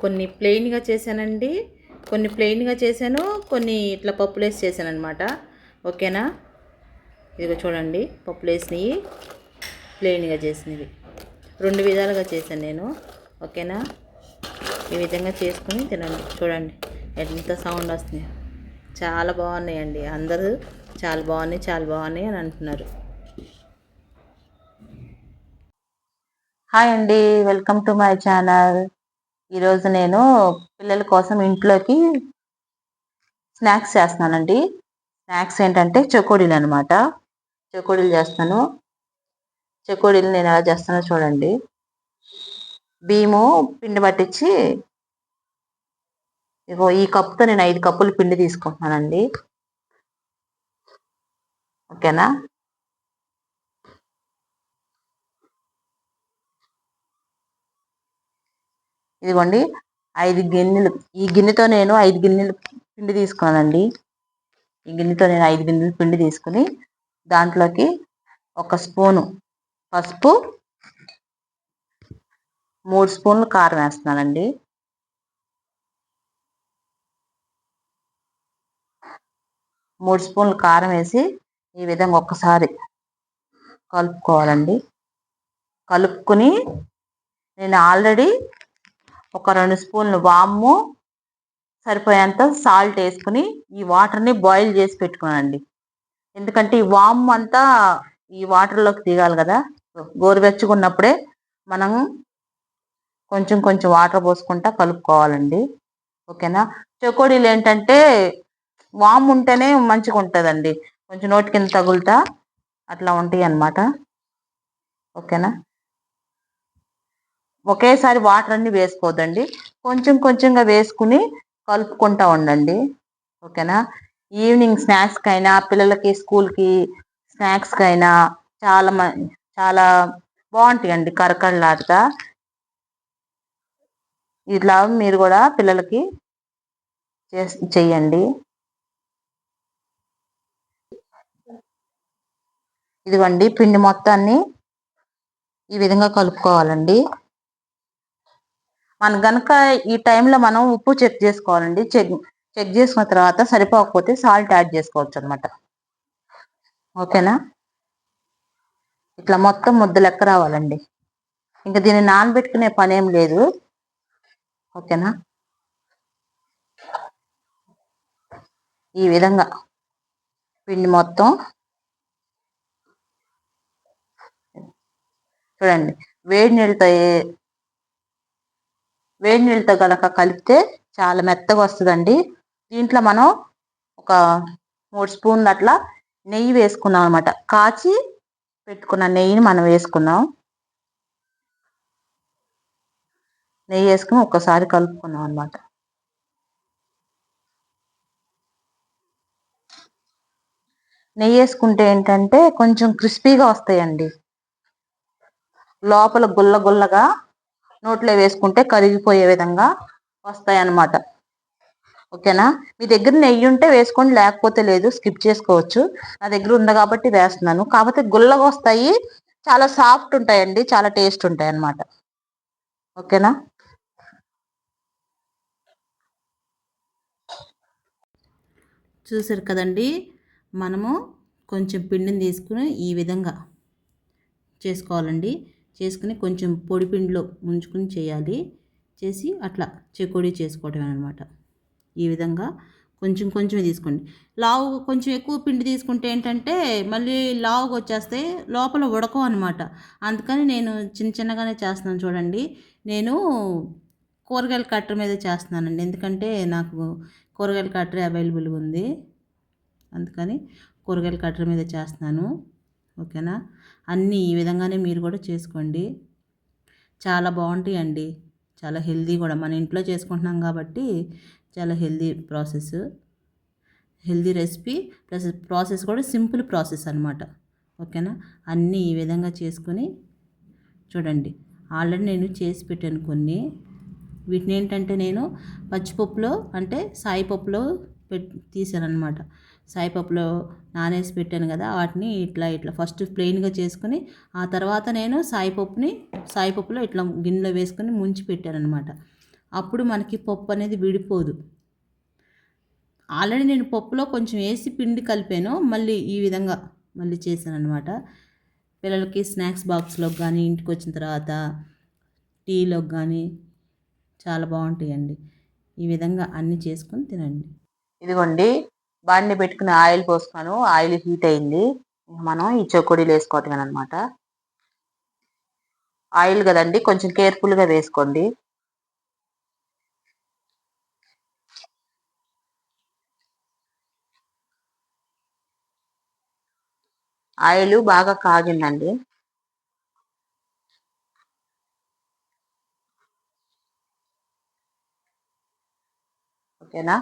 కొన్ని ప్లెయిన్గా చేశానండి. కొన్ని ప్లెయిన్గా చేశాను కొన్ని ఇట్లా పప్పులేసి చేశాను అనమాట ఓకేనా? ఇదిగో చూడండి పప్పులేసినవి ప్లెయిన్గా చేసినవి. రెండు విధాలుగా చేశాను నేను. ఓకేనా? ఈ విధంగా చేసుకుని తినండి. చూడండి ఎంత సౌండ్ వస్తుంది. చాలా బాగున్నాయండి. అందరూ చాలా బాగున్నాయి చాలా బాగున్నాయి అని అంటున్నారు. హాయ్ అండి. Welcome to my channel. ఈరోజు నేను పిల్లల కోసం ఇంట్లోకి స్నాక్స్ చేస్తున్నానండి. స్నాక్స్ ఏంటంటే చకోడీలు అనమాట చకోడీలు చేస్తాను. చకోడీలు నేను ఎలా చేస్తానో చూడండి. బియ్యము పిండి పట్టించి ఇగో ఈ కప్పుతో నేను ఐదు కప్పులు పిండి తీసుకుంటున్నానండి. ఓకేనా? ఇదిగోండి ఐదు గిన్నెలు. ఈ గిన్నెతో నేను ఐదు గిన్నెలు పిండి తీసుకున్నానండి. ఈ గిన్నెతో నేను ఐదు గిన్నెలు పిండి తీసుకుని దాంట్లోకి ఒక స్పూను పసుపు మూడు స్పూన్లు కారం వేస్తున్నానండి. మూడు స్పూన్లు కారం వేసి ఈ విధంగా ఒక్కసారి కలుపుకోవాలండి. కలుపుకొని నేను ఆల్రెడీ ఒక రెండు స్పూన్లు వాము సరిపోయేంత సాల్ట్ వేసుకుని ఈ వాటర్ని బాయిల్ చేసి పెట్టుకునండి. ఎందుకంటే ఈ వామ్ అంతా ఈ వాటర్లోకి దిగాలి కదా. గోరువెచ్చుకున్నప్పుడే మనం కొంచెం కొంచెం వాటర్ పోసుకుంటా కలుపుకోవాలండి. ఓకేనా? చకోడీలు ఏంటంటే వామ్ ఉంటేనే మంచిగా ఉంటుందండి. కొంచెం నోటి కింద తగులుతా అట్లా ఉంటాయి అన్నమాట ఓకేనా? ఒకేసారి వాటర్ అన్ని వేసుకోవద్దండి కొంచెం కొంచెంగా వేసుకుని కలుపుకుంటా ఉండండి. ఓకేనా? ఈవినింగ్ స్నాక్స్కి అయినా పిల్లలకి స్కూల్కి స్నాక్స్కి అయినా చాలా చాలా బాగుంటాయండి కరకరలాడుతా. ఇట్లా మీరు కూడా పిల్లలకి చేయండి ఇదిగోండి పిండి మొత్తాన్ని ఈ విధంగా కలుపుకోవాలండి. మన గనక ఈ టైంలో మనం ఉప్పు చెక్ చేసుకోవాలండి. చెక్ చెక్ చేసుకున్న తర్వాత సరిపోకపోతే సాల్ట్ యాడ్ చేసుకోవచ్చు అనమాట ఓకేనా ఇట్లా మొత్తం ముద్ద లెక్క రావాలండి. ఇంకా దీన్ని నానబెట్టుకునే పని ఏం లేదు ఓకేనా ఈ విధంగా పిండి మొత్తం చూడండి. వేడి నీళ్ళతో వేడి నీళ్ళతో గనక కలిపితే చాలా మెత్తగా వస్తుందండి. దీంట్లో మనం ఒక మూడు స్పూన్లు అట్లా నెయ్యి వేసుకున్నాం అనమాట కాచి పెట్టుకున్న నెయ్యిని మనం వేసుకున్నాం నెయ్యి వేసుకుని ఒక్కసారి కలుపుకున్నాం అనమాట నెయ్యి వేసుకుంటే ఏంటంటే కొంచెం క్రిస్పీగా వస్తాయండి. లోపల గుల్ల గుల్లగా నోట్లో వేసుకుంటే కరిగిపోయే విధంగా వస్తాయి అన్నమాట ఓకేనా? మీ దగ్గర నెయ్యి ఉంటే వేసుకోండి లేకపోతే లేదు స్కిప్ చేసుకోవచ్చు. నా దగ్గర ఉంది కాబట్టి వేస్తున్నాను. కాకపోతే గుల్లగా వస్తాయి చాలా సాఫ్ట్ ఉంటాయండి చాలా టేస్ట్ ఉంటాయి అన్నమాట ఓకేనా? చూసారు కదండి మనము కొంచెం పిండిని తీసుకుని ఈ విధంగా చేసుకోవాలండి. చేసుకుని కొంచెం పొడి పిండిలో ముంచుకుని చేయాలి. చేసి అట్లా చెకోడీ చేసుకోవటమే అనమాట ఈ విధంగా కొంచెం కొంచెం తీసుకోండి. లావు కొంచెం ఎక్కువ పిండి తీసుకుంటే ఏంటంటే మళ్ళీ లావుగా వచ్చేస్తే లోపల ఉడకవు అనమాట అందుకని నేను చిన్న చిన్నగానే చేస్తున్నాను చూడండి. నేను కూరగాయల కట్టర్ మీద చేస్తున్నానండి. ఎందుకంటే నాకు కూరగాయల కట్టర్ అవైలబుల్గా ఉంది. అందుకని కూరగాయల కట్టర్ మీద చేస్తున్నాను. ఓకేనా? అన్నీ ఈ విధంగానే మీరు కూడా చేసుకోండి. చాలా బాగుంటాయండి. చాలా హెల్దీ కూడా. మన ఇంట్లో చేసుకుంటున్నాం కాబట్టి చాలా healthy process. Healthy recipe plus process కూడా సింపుల్ ప్రాసెస్ అనమాట ఓకేనా? అన్నీ ఈ విధంగా చేసుకొని చూడండి. ఆల్రెడీ నేను చేసి పెట్టాను కొన్ని. వీటిని ఏంటంటే నేను పచ్చిపప్పులో అంటే సాయిపప్పులో పెట్ తీసాను అనమాట సాయిపప్పులో నానేసి పెట్టాను కదా వాటిని ఇట్లా ఇట్లా ఫస్ట్ ప్లెయిన్గా చేసుకుని ఆ తర్వాత నేను సాయిపప్పుని సాయిపప్పులో ఇట్లా గిన్నెలో వేసుకొని ముంచి పెట్టాను అనమాట అప్పుడు మనకి పప్పు అనేది విడిపోదు. ఆల్రెడీ నేను పప్పులో కొంచెం వేసి పిండి కలిపాను మళ్ళీ ఈ విధంగా మళ్ళీ చేశాను అనమాట పిల్లలకి స్నాక్స్ బాక్స్లో కానీ ఇంటికి వచ్చిన తర్వాత టీలోకి కానీ చాలా బాగుంటాయండి. ఈ విధంగా అన్నీ చేసుకొని తినండి. ఇదిగోండి బాండి పెట్టుకుని ఆయిల్ పోసుకున్నాను ఆయిల్ హీట్ అయింది. మనం ఈ చకోడీలు వేసుకోవటమే అనమాట ఆయిల్ కదండి కొంచెం కేర్ఫుల్గా వేసుకోండి. ఆయిల్ బాగా కాగిందండి. ఓకేనా?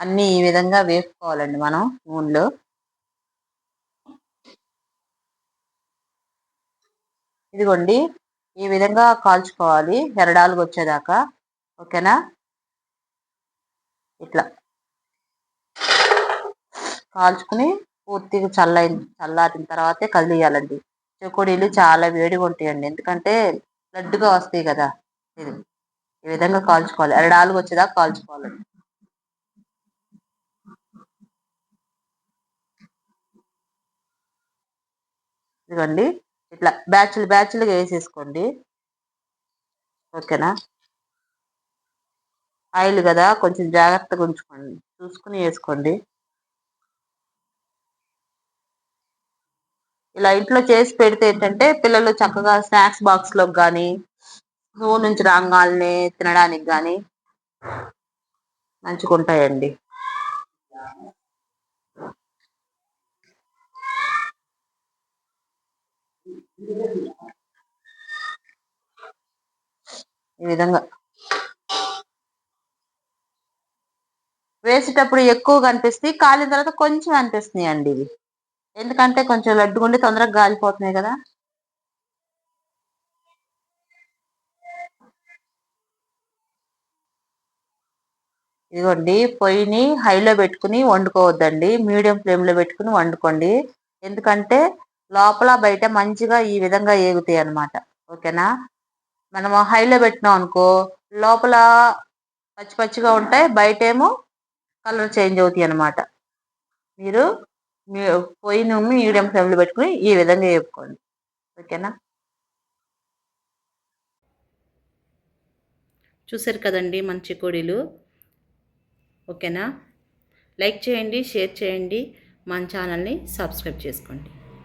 అన్నీ ఈ విధంగా వేసుకోవాలండి మనం నూనెలో ఇదిగోండి ఈ విధంగా కాల్చుకోవాలి ఎరడాలుగా వచ్చేదాకా. ఓకేనా? ఇట్లా. కాల్చుకుని పూర్తిగా చల్ల చల్లారిన తర్వాతే కదిలియాలండి. చెకోడీలు చాలా వేడిగా ఉంటాయండి. ఎందుకంటే లడ్డుగా వస్తాయి కదా. ఇది. ఈ విధంగా కాల్చుకోవాలి. ఎరడాలుగా వచ్చేదాకా కాల్చుకోవాలండి. ఇదిగోండి. ఇట్లా బ్యాచ్లు బ్యాచ్లుగా వేసేసుకోండి. ఓకేనా? ఆయిల్ కదా కొంచెం జాగ్రత్తగా ఉంచుకోండి. చూసుకుని వేసుకోండి. ఇలా ఇంట్లో చేసి పెడితే ఏంటంటే పిల్లలు చక్కగా స్నాక్స్ బాక్స్లోకి కానీ స్కూల్ నుంచి రాగానే తినడానికి కానీ మంచిగా ఉంటాయండి ఈ విధంగా. వేసేటప్పుడు ఎక్కువ కనిపిస్తాయి కాలిన తర్వాత కొంచెం అనిపిస్తున్నాయి అండి ఇవి. ఎందుకంటే కొంచెం లడ్డుగుండి తొందరగా గాలిపోతున్నాయి కదా. ఇదిగోండి పొయ్యిని హైలో పెట్టుకుని వండుకోవద్దండి. మీడియం ఫ్లేమ్లో పెట్టుకుని వండుకోండి. ఎందుకంటే లోపల బయట మంచిగా ఈ విధంగా ఏగుతాయి అన్నమాట. ఓకేనా? మనము హైలో పెట్టినాం అనుకో లోపల పచ్చి పచ్చిగా ఉంటాయి బయట ఏమో కలర్ చేంజ్ అవుతాయి అన్నమాట. మీరు మీ పొయ్యిని మీడియం ఫ్లేమ్లో పెట్టుకుని ఈ విధంగా వేపుకోండి ఓకేనా? చూసారు కదండి మన చికోడీలు ఓకేనా? లైక్ చేయండి షేర్ చేయండి మన ఛానల్ని సబ్స్క్రైబ్ చేసుకోండి.